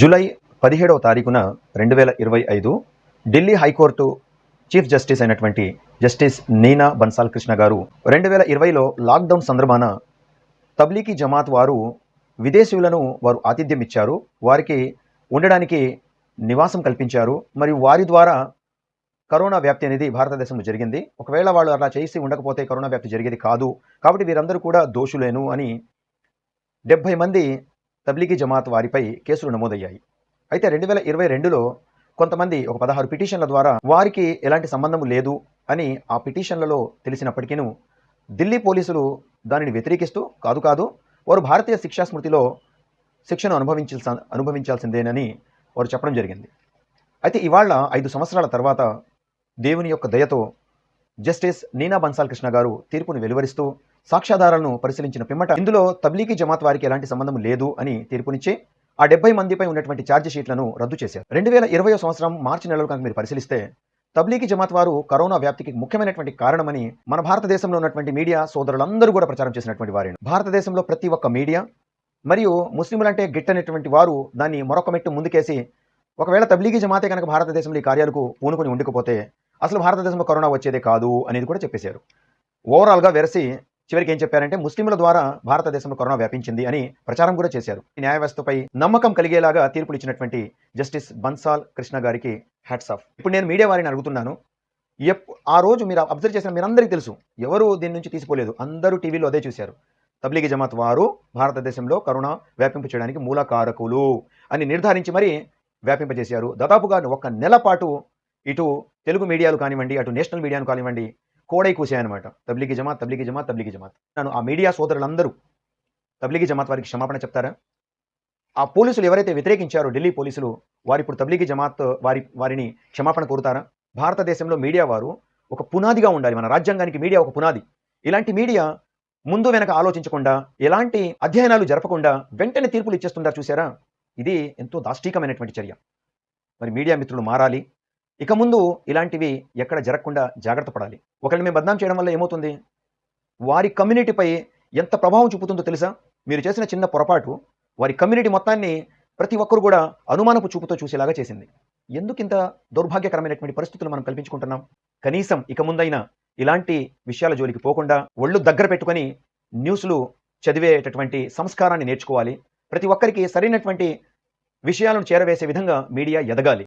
July పదిహేడవ తారీఖున రెండు వేల ఇరవై ఐదు Delhi high court chief justice అయినటువంటి జస్టిస్ నీనా బన్సాల్ కృష్ణ గారు రెండు వేల ఇరవైలో లాక్డౌన్ సందర్భాన తబ్లీకీ జమాత్ వారు విదేశీయులను వారు ఆతిథ్యం ఇచ్చారు. వారికి ఉండడానికి నివాసం కల్పించారు. మరియు వారి ద్వారా కరోనా వ్యాప్తి అనేది భారతదేశంలో జరిగింది. ఒకవేళ వాళ్ళు అలా చేసి ఉండకపోతే కరోనా వ్యాప్తి జరిగేది కాదు. కాబట్టి వీరందరూ కూడా దోషులేను అని డెబ్బై మంది తబ్లీగీ జమాత్ వారిపై కేసులు నమోదయ్యాయి. అయితే రెండు వేల ఇరవై రెండులో కొంతమంది ఒక పదహారు పిటిషన్ల ద్వారా వారికి ఎలాంటి సంబంధం లేదు అని ఆ పిటిషన్లలో తెలిసినప్పటికీ ఢిల్లీ పోలీసులు దానిని వ్యతిరేకిస్తూ కాదు కాదు వారు భారతీయ శిక్షా స్మృతిలో శిక్షను అనుభవించాల్సి అనుభవించాల్సిందేనని వారు చెప్పడం జరిగింది. అయితే ఇవాళ ఐదు సంవత్సరాల తర్వాత దేవుని యొక్క దయతో జస్టిస్ నీనా బన్సాల్ కృష్ణ గారు తీర్పును వెలువరిస్తూ సాక్ష్యాధారాలను పరిశీలించిన పిమ్మట ఇందులో తబ్లీగీ జమాత్ వారికి ఎలాంటి సంబంధం లేదు అని తీర్పునిచ్చి ఆ డెబ్బై మందిపై ఉన్నటువంటి ఛార్జిషీట్లను రద్దు చేశారు. రెండు వేల ఇరవై సంవత్సరం మార్చి నెలలో కనుక మీరు పరిశీలిస్తే తబ్లీగీ జమాత్ వారు కరోనా వ్యాప్తికి ముఖ్యమైనటువంటి కారణమని మన భారతదేశంలో ఉన్నటువంటి మీడియా సోదరులందరూ కూడా ప్రచారం చేసినటువంటి వారిని. భారతదేశంలో ప్రతి ఒక్క మీడియా మరియు ముస్లింలంటే గిట్టనటువంటి వారు దాన్ని మరొక మెట్టు ముందుకేసి ఒకవేళ తబ్లీగీ జమాతే కనుక భారతదేశంలో ఈ కార్యాలకు పూనుకొని ఉండికపోతే అసలు భారతదేశంలో కరోనా వచ్చేదే కాదు అనేది కూడా చెప్పేశారు. ఓవరాల్గా వెరసి చివరికి ఏం చెప్పారంటే ముస్లింల ద్వారా భారతదేశంలో కరోనా వ్యాపించింది అని ప్రచారం కూడా చేశారు. ఈ న్యాయ వ్యవస్థపై నమ్మకం కలిగేలాగా తీర్పులు ఇచ్చినటువంటి జస్టిస్ బన్సాల్ కృష్ణ గారికి హ్యాట్స్ ఆఫ్. ఇప్పుడు నేను మీడియా వారిని అడుగుతున్నాను. ఎప్ ఆ రోజు మీరు అబ్జర్వ్ చేసిన మీరందరికీ తెలుసు ఎవరు దీని నుంచి తీసిపోలేదు. అందరూ టీవీలో అదే చూశారు. తబ్లీగీ జమాత్ వారు భారతదేశంలో కరోనా వ్యాపింప చేయడానికి మూల కారకులు అని నిర్ధారించి మరీ వ్యాపింపజేశారు. దాదాపుగా ఒక నెల పాటు ఇటు తెలుగు మీడియాలు కానివ్వండి అటు నేషనల్ మీడియాను కానివ్వండి కోడై కూసాయనమాట తబ్లికి జమాత్ తబ్లికి జమాత్ తబ్లికి జమాత్. నన్ను ఆ మీడియా సోదరులందరూ తబ్లికి జమాత్ వారికి క్షమాపణ చెప్తారా? ఆ పోలీసులు ఎవరైతే వ్యతిరేకించారో ఢిల్లీ పోలీసులు వారి ఇప్పుడు తబ్లికి జమాత్ వారి వారిని క్షమాపణ కోరుతారా? భారతదేశంలో మీడియా వారు ఒక పునాదిగా ఉండాలి. మన రాజ్యాంగానికి మీడియా ఒక పునాది. ఇలాంటి మీడియా ముందు వెనక ఆలోచించకుండా ఎలాంటి అధ్యయనాలు జరపకుండా వెంటనే తీర్పులు ఇచ్చేస్తుంటారు చూసారా ఇది ఎంతో దాష్టీకమైనటువంటి చర్య. మరి మీడియా మిత్రులు మారాలి. ఇక ముందు ఇలాంటివి ఎక్కడ జరగకుండా జాగ్రత్త పడాలి. ఒకరిని మేము బద్నాం చేయడం వల్ల ఏమవుతుంది? వారి కమ్యూనిటీపై ఎంత ప్రభావం చూపుతుందో తెలుసా? మీరు చేసిన చిన్న పొరపాటు వారి కమ్యూనిటీ మొత్తాన్ని ప్రతి ఒక్కరు కూడా అనుమానపు చూపుతో చూసేలాగా చేసింది. ఎందుకు ఇంత దౌర్భాగ్యకరమైనటువంటి పరిస్థితులు మనం కల్పించుకుంటున్నాం? కనీసం ఇక ముందైనా ఇలాంటి విషయాల జోలికి పోకుండా ఒళ్ళు దగ్గర పెట్టుకొని న్యూస్లు చదివేటటువంటి సంస్కారాన్ని నేర్చుకోవాలి. ప్రతి ఒక్కరికి సరైనటువంటి విషయాలను చేరవేసే విధంగా మీడియా ఎదగాలి.